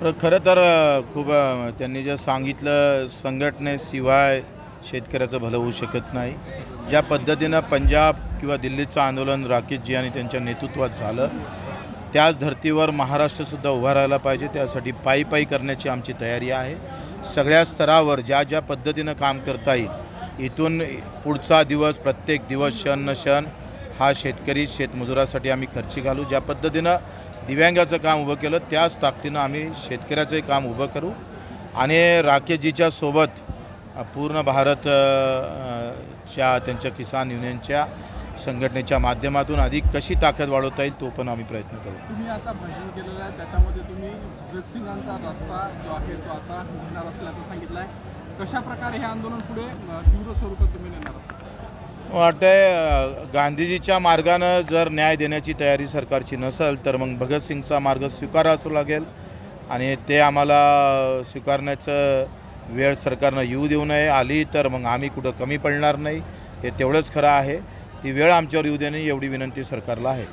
तर खरं तर खूप त्यांनी जे सांगितलं संघटनेशिवाय शेतकऱ्याचं भलं होऊ शकत नाही. ज्या पद्धतीनं पंजाब किंवा दिल्लीचं आंदोलन राकेशजी आणि त्यांच्या नेतृत्वात झालं त्याच धर्तीवर महाराष्ट्रसुद्धा उभा राहायला पाहिजे. त्यासाठी पायी पायी करण्याची आमची तयारी आहे. सगळ्या स्तरावर ज्या ज्या पद्धतीनं काम करता येईल इथून पुढचा दिवस प्रत्येक दिवस क्षण न क्षण हा शेतकरी शेतमजुरासाठी आम्ही खर्ची घालू. ज्या पद्धतीनं दिव्यांगाचं काम उभं केलं त्याच ताकदीनं आम्ही शेतकऱ्याचंही काम उभं करू. आणि राकेशजीच्या सोबत पूर्ण भारत च्या त्यांच्या किसान युनियनच्या संघटनेच्या माध्यमातून अधिक कशी ताकद वाढवता येईल तो पण आम्ही प्रयत्न करू. तुम्ही आता भाषण केलेलं आहे त्याच्यामध्ये तुम्ही भगतसिंगांचा रस्ता जो आहे तो आता घेणार असल्याचं सांगितलं आहे कशा प्रकारे हे आंदोलन पुढे तीव्र स्वरूपात तुम्ही नेणार आहात? वाटतंय गांधीजीच्या मार्गानं जर न्याय देण्याची तयारी सरकारची नसेल तर मग भगतसिंगचा मार्ग स्वीकारावा लागेल. आणि ते आम्हाला स्वीकारण्याचं वेळ सरकारनं येऊ देऊ नये. आली तर मग आम्ही कुठं कमी पडणार नाही हे तेवढंच खरं आहे. ती वेळ आमच्यावर येऊ देणे एवढी विनंती सरकारला आहे.